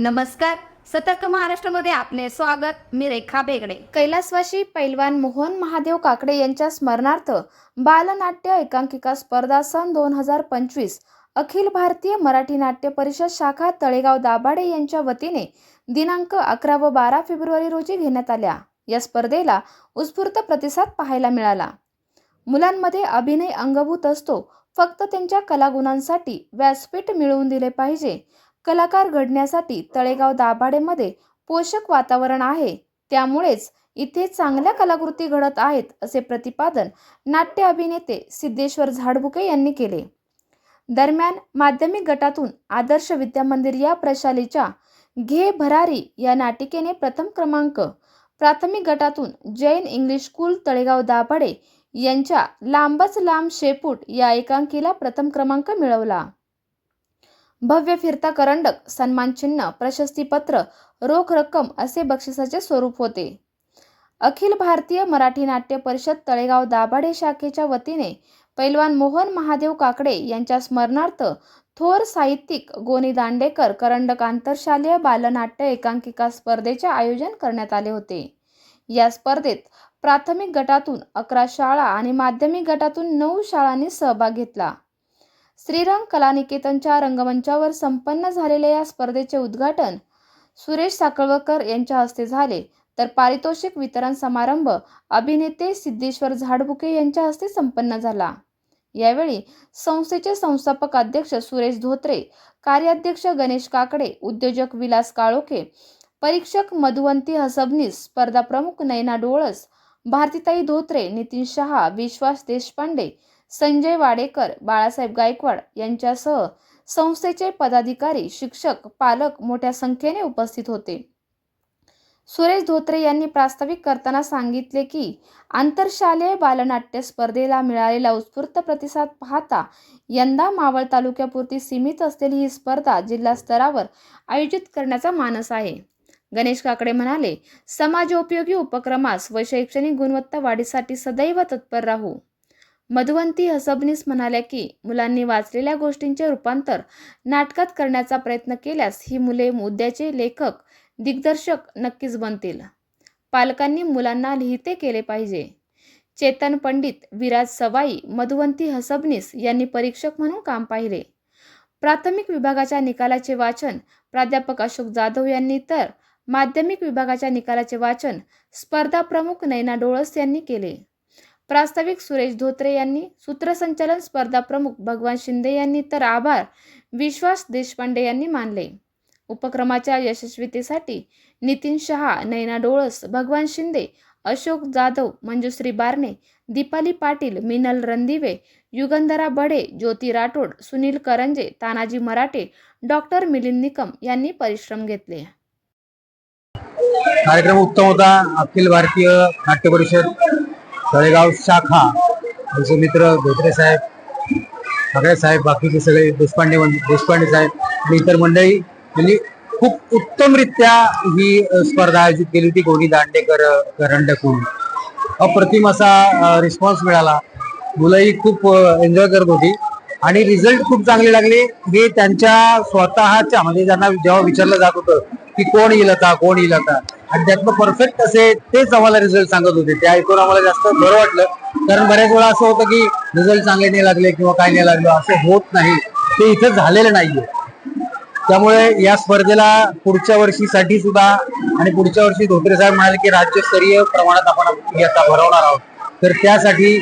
नमस्कार. सतर्क महाराष्ट्रामध्ये आपले स्वागत. मी रेखा बेगडे. कैलासवाशी पैलवान मोहन महादेव काकडे यांच्या स्मरणार्थ बालनाट्य एकांकिका स्पर्धा सन दोन हजार पंचवीस अखिल भारतीय मराठी नाट्य परिषद शाखा तळेगाव दाभाडे यांच्या वतीने दिनांक अकरा व बारा फेब्रुवारी रोजी घेण्यात आल्या. या स्पर्धेला उत्स्फूर्त प्रतिसाद पाहायला मिळाला. मुलांमध्ये अभिनय अंगभूत असतो. फक्त त्यांच्या कलागुणांसाठी व्यासपीठ मिळवून दिले पाहिजे. कलाकार घडण्यासाठी तळेगाव दाभाडेमध्ये पोषक वातावरण आहे. त्यामुळेच इथे चांगल्या कलाकृती घडत आहेत असे प्रतिपादन नाट्य अभिनेते सिद्धेश्वर झाडबुके यांनी केले. दरम्यान माध्यमिक गटातून आदर्श विद्यामंदिर या प्रशालेच्या घे भरारी या नाटिकेने प्रथम क्रमांक प्राथमिक गटातून जैन इंग्लिश स्कूल तळेगाव दाभाडे यांच्या लांबच लांब शेपूट या एकांकीला प्रथम क्रमांक मिळवला. भव्य फिरता करंडक सन्मानचिन्ह प्रशस्तीपत्र रोख रक्कम असे बक्षिसाचे स्वरूप होते. अखिल भारतीय मराठी नाट्य परिषद तळेगाव दाभाडे शाखेच्या वतीने पैलवान मोहन महादेव काकडे यांच्या स्मरणार्थ थोर साहित्यिक गोनी दांडेकर करंडक आंतरशालेय बालनाट्य एकांकिका स्पर्धेचे आयोजन करण्यात आले होते. या स्पर्धेत प्राथमिक गटातून अकरा शाळा आणि माध्यमिक गटातून नऊ शाळांनी सहभाग घेतला. श्रीरंग कलानिकेतनच्या रंगमंचावर संपन्न झालेल्या या स्पर्धेचे उद्घाटन सुरेश साकळवकर यांच्या हस्ते झाले. तर पारितोषिक वितरण समारंभ अभिनेते सिद्धेश्वर झाडबुके यांच्या हस्ते संपन्न झाला. यावेळी संस्थेचे संस्थापक अध्यक्ष सुरेश धोत्रे कार्याध्यक्ष गणेश काकडे उद्योजक विलास काळोखे परीक्षक मधुवंती हसबनीस स्पर्धा प्रमुख नयना डोळस भारतीताई धोत्रे नितीन शहा विश्वास देशपांडे संजय वाडेकर बाळासाहेब गायकवाड यांच्यासह संस्थेचे पदाधिकारी शिक्षक पालक मोठ्या संख्येने उपस्थित होते. सुरेश धोत्रे यांनी प्रास्ताविक करताना सांगितले की आंतरशालेय बालनाट्य स्पर्धेला मिळालेला उत्स्फूर्त प्रतिसाद पाहता यंदा मावळ तालुक्यापुरती सीमित असलेली ही स्पर्धा जिल्हा स्तरावर आयोजित करण्याचा मानस आहे. गणेश काकडे म्हणाले समाजोपयोगी उपक्रमास व शैक्षणिक गुणवत्ता वाढीसाठी सदैव तत्पर राहू. मधुवंती हसबनीस म्हणाल्या की मुलांनी वाचलेल्या गोष्टींचे रूपांतर नाटकात करण्याचा प्रयत्न केल्यास ही मुले मुद्द्याचे लेखक दिग्दर्शक नक्कीच बनतील. पालकांनी मुलांना लिहिते केले पाहिजे. चेतन पंडित विराज सवाई मधुवंती हसबनीस यांनी परीक्षक म्हणून काम पाहिले. प्राथमिक विभागाच्या निकालाचे वाचन प्राध्यापक अशोक जाधव यांनी तर माध्यमिक विभागाच्या निकालाचे वाचन स्पर्धा प्रमुख नैना डोळस यांनी केले. प्रास्ताविक सुरेश धोत्रे यांनी सूत्रसंचालन स्पर्धा प्रमुख भगवान शिंदे यांनी तर आभार विश्वास देशपांडे यांनी मानले. उपक्रमाच्या यशस्वीतेसाठी नितीन शहा नैना डोळस भगवान शिंदे अशोक जाधव मंजुश्री बारणे दीपाली पाटील मिनल रणदिवे युगंधरा बढे ज्योती राठोड सुनील करंजे तानाजी मराठे डॉक्टर मिलिंद निकम यांनी परिश्रम घेतले. कार्यक्रम उत्तम होता. अखिल भारतीय नाट्य परिषद तळेगाव शाखा. आमचे मित्र धोत्रे साहेब सगळे साहेब बाकीचे सगळे देशपांडे देशपांडे साहेब आणि इतर मंडळी यांनी खूप उत्तमरित्या ही स्पर्धा आयोजित केली होती गोणी दांडेकर करंडकून. अप्रतिम असा रिस्पॉन्स मिळाला. मुलंही खूप एन्जॉय करत होती आणि रिझल्ट खूप चांगले लागले. हे त्यांच्या स्वतःच्या म्हणजे त्यांना जेव्हा विचारलं जात होतं की कोण येईल आता कोण येईल आता आणि त्यातलं परफेक्ट असे तेच आम्हाला रिझल्ट सांगत होते. ते ऐकून आम्हाला जास्त बरं वाटलं. कारण बऱ्याच वेळा असं होतं की रिझल्ट चांगले नाही लागले किंवा काय नाही लागलं असं होत नाही. ते इथं झालेलं नाहीये. त्यामुळे या स्पर्धेला पुढच्या वर्षीसाठी सुद्धा आणि पुढच्या वर्षी धोत्रे साहेब म्हणाले की राज्यस्तरीय प्रमाणात आपण आता भरवणार आहोत. तर त्यासाठी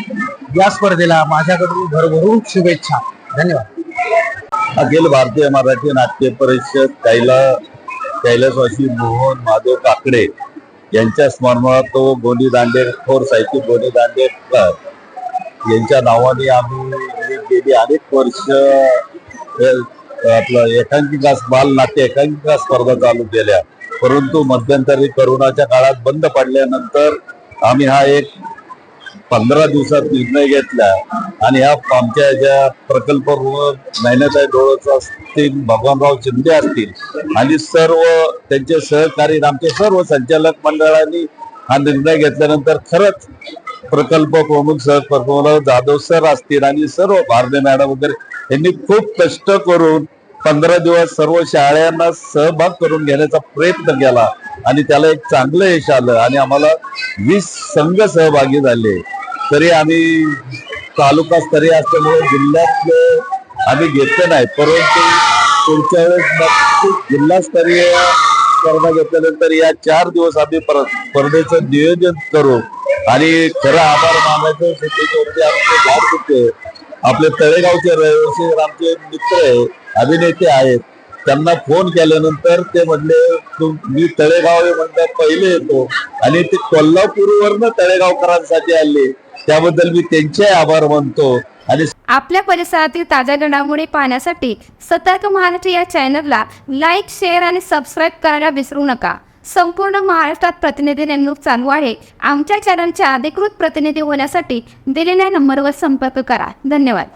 या स्पर्धेला माझ्याकडून भरभरून शुभेच्छा. धन्यवाद. अखिल भारतीय मराठी नाट्य परिषद त्याला कैलासवासी मोहन माधव काकडे यांच्या स्मरणार्थ तो गोनी दांडे थोर साहित्यिक गोनी दांडेकर यांच्या नावाने आम्ही गेली अनेक वर्ष. आपलं एकांकिका बाल नाट्य एकांकिका स्पर्धा चालू केल्या. परंतु मध्यंतरी करोनाच्या काळात बंद पडल्यानंतर आम्ही हा एक पंधरा दिवसात निर्णय घेतला आणि ह्या आमच्या ज्या प्रकल्प मेहनताई डोळस असतील भगवानराव शिंदे असतील आणि सर्व त्यांचे सहकारी आमचे सर्व संचालक मंडळांनी हा निर्णय घेतल्यानंतर खरंच प्रकल्प प्रमुख सहप्रमुख जाधव सर असतील आणि सर्व भारदे मॅडम वगैरे यांनी खूप कष्ट करून पंधरा दिवस सर्व शाळांना सहभाग करून घेण्याचा प्रयत्न केला आणि त्याला एक चांगलं यश आलं आणि आम्हाला वीस संघ सहभागी झाले. तरी आम्ही तालुका स्तरीय असल्यामुळे जिल्ह्यातले आम्ही घेतले नाही. परंतु पुढच्या वेळेस नक्की जिल्हास्तरीय स्पर्धा घेतल्यानंतर या चार दिवस आम्ही स्पर्धेचं नियोजन करू आणि खरं आभार मानायचं शेतीवरती आमचे झाड होते आपले तळेगावचे रहिवासी आमचे मित्र आहे अभिनेते आहेत. त्यांना फोन केल्यानंतर ते म्हणले मी तळेगाव आहे म्हणतात पहिले येतो. आणि ते कोल्हापूरवरनं तळेगावकरांसाठी आले. त्याबद्दल मी त्यांचे आभार मानतो. आणि आपल्या परिसरातील ताज्या घडामोडी पाहण्यासाठी सतर्क महाराष्ट्र या चॅनलला लाईक शेअर आणि सबस्क्राईब करायला विसरू नका. संपूर्ण महाराष्ट्रात प्रतिनिधी नेमणूक चालू आहे. आमच्या चॅनलच्या अधिकृत प्रतिनिधी होण्यासाठी दिलेल्या नंबरवर संपर्क करा. धन्यवाद.